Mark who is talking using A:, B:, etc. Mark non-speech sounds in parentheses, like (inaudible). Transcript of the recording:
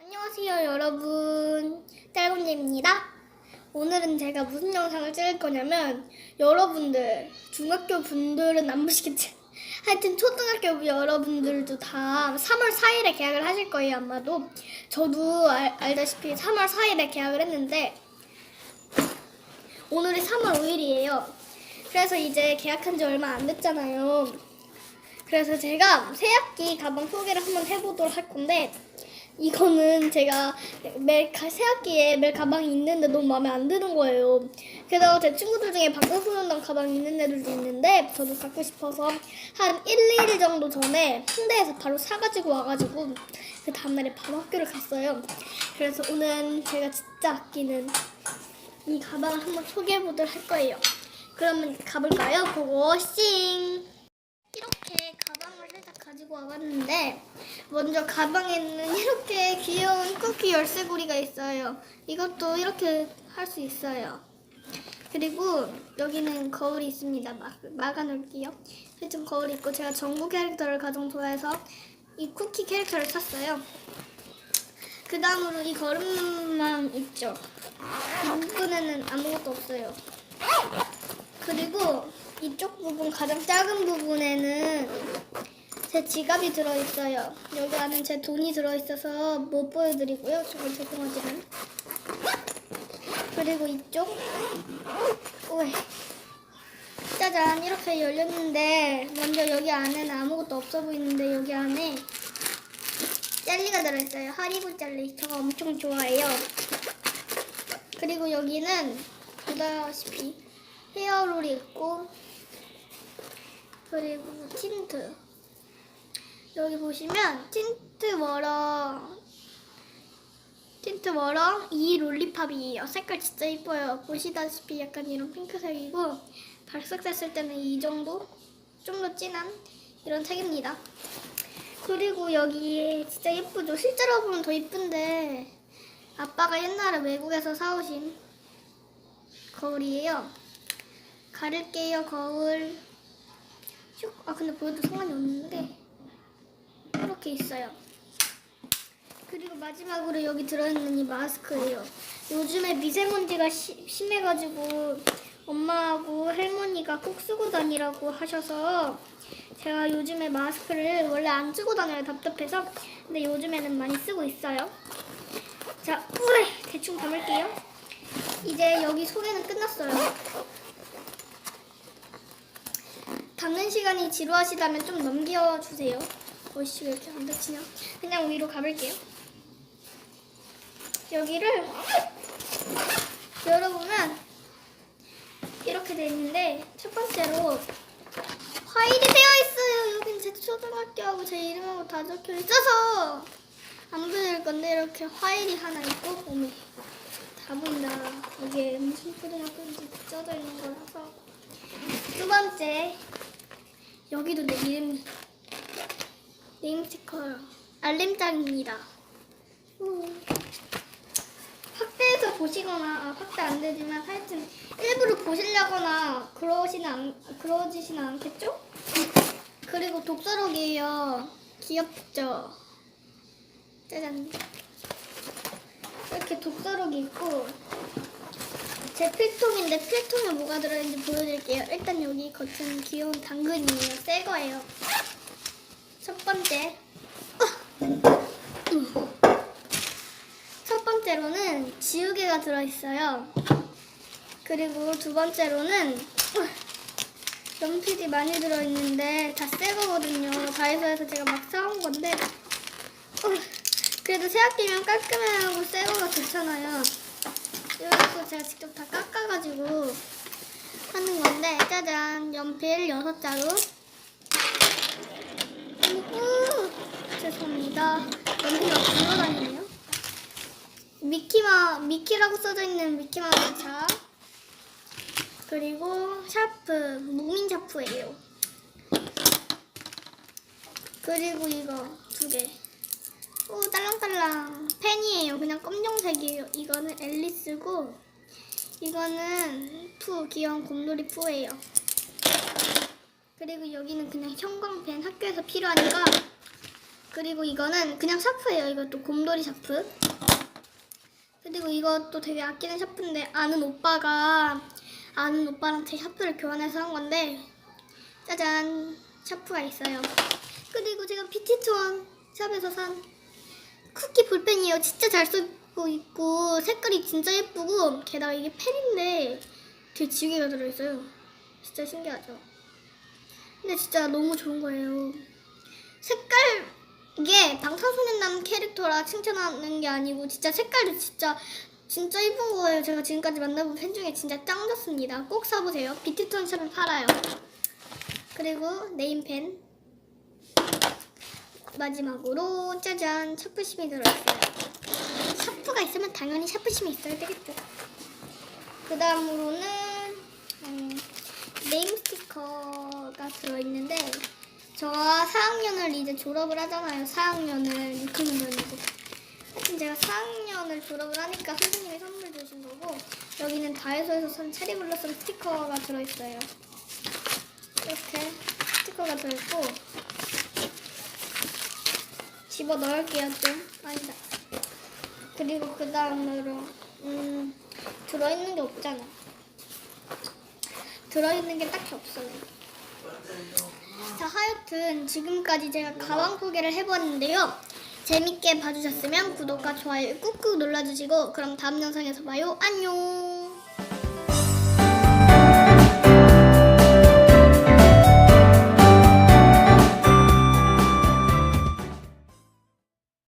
A: 안녕하세요 여러분. 딸곤제입니다. 오늘은 제가 무슨 영상을 찍을 거냐면 여러분들 중학교 분들은 안 보시겠지? (laughs) 하여튼 초등학교 여러분들도 다 3월 4일에 계약을 하실 거예요 아마도. 저도 알, 알다시피 3월 4일에 계약을 했는데 오늘이 3월 5일이에요 그래서 이제 계약한 지 얼마 안 됐잖아요 그래서 제가 새학기 가방 소개를 한번 해보도록 할 건데 이거는 제가 가- 새학기에 매일 가방이 있는데 너무 마음에 안 드는 거예요. 그래서 제 친구들 중에 방탄소년단 가방이 있는 애들도 있는데 저도 갖고 싶어서 한 1, 2일 정도 전에 홍대에서 바로 사가지고 와가지고 그 다음날에 바로 학교를 갔어요. 그래서 오늘 제가 진짜 아끼는 이 가방을 한번 소개해 보도록 할 거예요. 그러면 가볼까요? 고고싱! 이렇게 가방을 살짝 가지고 와봤는데 먼저 가방에는 이렇게 귀여운 쿠키 열쇠고리가 있어요. 이것도 이렇게 할 수 있어요. 그리고 여기는 거울이 있습니다. 막, 막아놓을게요. 살짝 거울이 있고 제가 전구 캐릭터를 가장 좋아해서 이 쿠키 캐릭터를 샀어요. 그 다음으로 이 걸음만 있죠. 이 부분에는 아무것도 없어요. 그리고 이쪽 부분 가장 작은 부분에는 제 지갑이 들어있어요. 여기 안에 제 돈이 들어있어서 못 보여드리고요. 정말 죄송하지만. 그리고 이쪽 오이 짜잔 이렇게 열렸는데 먼저 여기 안에는 아무것도 없어 보이는데 여기 안에 젤리가 들어있어요. 하리보 젤리. 저거 엄청 좋아해요. 그리고 여기는 보다시피 헤어롤이 있고 그리고 틴트 여기 보시면 틴트 워러 틴트 워러 이 롤리팝이에요 색깔 진짜 이뻐요 보시다시피 약간 이런 핑크색이고 발색됐을 때는 이 정도 좀 더 진한 이런 색입니다 그리고 여기 진짜 예쁘죠? 실제로 보면 더 예쁜데. 아빠가 옛날에 외국에서 사오신 거울이에요. 가릴게요 거울. 슉. 아 근데 보여도 상관이 없는데. 이렇게 있어요. 그리고 마지막으로 여기 들어있는 이 마스크예요. 요즘에 미세먼지가 시- 심해가지고 엄마하고 할머니가 꼭 쓰고 다니라고 하셔서 제가 요즘에 마스크를 원래 안 쓰고 다녀요 답답해서 근데 요즘에는 많이 쓰고 있어요 자 우에 대충 담을게요 이제 여기 소개는 끝났어요 담는 시간이 지루하시다면 좀 넘겨주세요. 어이씨 왜 이렇게 안 닫히냐? 그냥 위로 가볼게요. 여기를 열어보면 있는데 첫 번째로 화일이 되어 있어요. 여긴 제 초등학교하고 제 이름하고 다 적혀 있어서 안 보일 건데 이렇게 화일이 하나 있고 어머 다 보인다. 이게 무슨 초등학교인지 써져 있는 거라서 두 번째 여기도 내 이름 네임 스티커 알림장입니다. 우. 보시거나 아, 확대 안 되지만 하여튼 일부러 보시려거나 그러시는 않, 그러지시는 않겠죠? 그리고 독서록이에요. 귀엽죠? 짜잔. 이렇게 독서록이 있고 제 필통인데 필통에 뭐가 들어있는지 보여드릴게요. 일단 여기 겉은 귀여운 당근이에요. 새 거예요. 첫 번째. 첫 번째로는 지우개가 들어있어요. 그리고 두 번째로는 (laughs) 연필이 많이 들어있는데 다 새 거거든요. 다이소에서 제가 막 사온 건데 어, (laughs) 그래도 새 학기면 깔끔하고 새 거가 좋잖아요. 이것도 제가 직접 다 깎아가지고 하는 건데 짜잔 연필 여섯 자루 우, 죄송합니다 연필이 막 굴러다니네요 미키마 미키라고 써져 있는 미키마우스 차 그리고 샤프 무민 샤프예요 그리고 이거 두 개 오 딸랑딸랑 펜이에요. 그냥 검정색이에요. 이거는 앨리스고 이거는 푸 귀여운 곰돌이 푸예요. 그리고 여기는 그냥 형광펜 학교에서 필요하니까 그리고 이거는 그냥 샤프예요. 이것도 곰돌이 샤프. 그리고 이것도 되게 아끼는 샤프인데 아는 오빠가 아는 오빠랑 제 샤프를 교환해서 한 건데 짜잔 샤프가 있어요. 그리고 제가 비티투원 샵에서 산 쿠키 볼펜이에요. 진짜 잘 쓰고 있고 색깔이 진짜 예쁘고 게다가 이게 펜인데 되게 지우개가 들어있어요. 진짜 신기하죠. 근데 진짜 너무 좋은 거예요. 색깔 이게 방탄소년 단 캐릭터라 칭찬하는 게 아니고 진짜 색깔도 진짜 진짜 이쁜 거예요. 제가 지금까지 만나본 펜 중에 진짜 짱 좋습니다. 꼭 사보세요. 샵에 팔아요. 그리고 네임펜 마지막으로 짜잔 샤프심이 들어있어요. 샤프가 있으면 당연히 샤프심이 있어야 되겠죠. 그 다음으로는 음, 네임 스티커가 들어있는데 저와 4학년을 이제 졸업을 하잖아요. 4학년을 6학년이고. 하여튼 제가 4학년을 졸업을 하니까 선생님이 선물 주신 거고 여기는 다이소에서 산 체리블러썸 스티커가 들어있어요. 이렇게 스티커가 들어있고 집어 넣을게요 좀. 아니다. 그리고 그 다음으로 음 들어있는 게 없잖아. 들어있는 게 딱히 없어요. 자, 하여튼 지금까지 제가 가방 소개를 해봤는데요. 재밌게 봐주셨으면 구독과 좋아요 꾹꾹 눌러주시고 그럼 다음 영상에서 봐요. 안녕.